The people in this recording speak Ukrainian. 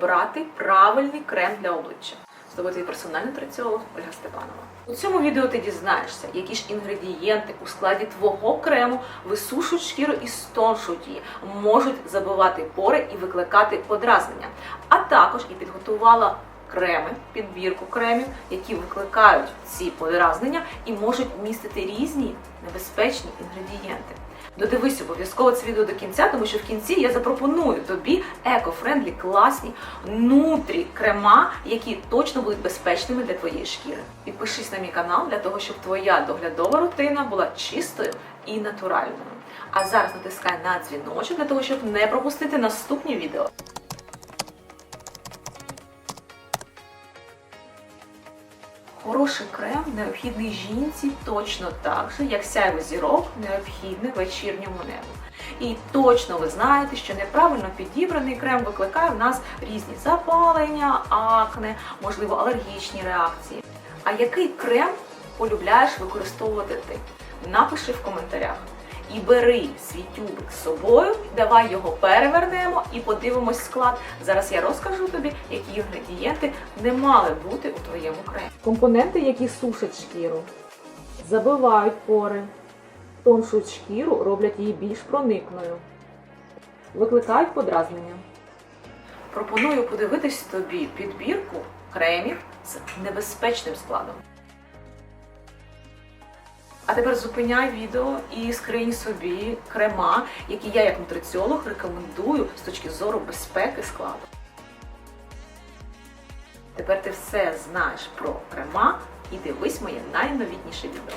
обрати правильний крем для обличчя. З тобою твій персональний траціолог Ольга Степанова. У цьому відео ти дізнаєшся, які ж інгредієнти у складі твого крему висушують шкіру і стоншують її, можуть забивати пори і викликати подразнення. А також і підготувала креми, підбірку кремів, які викликають ці подразнення і можуть містити різні небезпечні інгредієнти. Додивись обов'язково це відео до кінця, тому що в кінці я запропоную тобі еко-френдлі, класні нутрі крема, які точно будуть безпечними для твоєї шкіри. Підпишись на мій канал для того, щоб твоя доглядова рутина була чистою і натуральною. А зараз натискай на дзвіночок для того, щоб не пропустити наступні відео. Хороший крем необхідний жінці точно так же, як сяйво зірок необхідне вечірньому небу. І точно ви знаєте, що неправильно підібраний крем викликає в нас різні запалення, акне, можливо, алергічні реакції. А який крем полюбляєш використовувати ти? Напиши в коментарях. І бери свій тюбик з собою, давай його перевернемо і подивимось склад. Зараз я розкажу тобі, які інгредієнти не мали бути у твоєму кремі. Компоненти, які сушать шкіру, забивають пори, тоншують шкіру, роблять її більш проникною, викликають подразнення. Пропоную подивитись тобі підбірку кремів з небезпечним складом. А тепер зупиняй відео і скринь собі крема, які я як нутриціолог рекомендую з точки зору безпеки складу. Тепер ти все знаєш про крема і дивись моє найновітніше відео.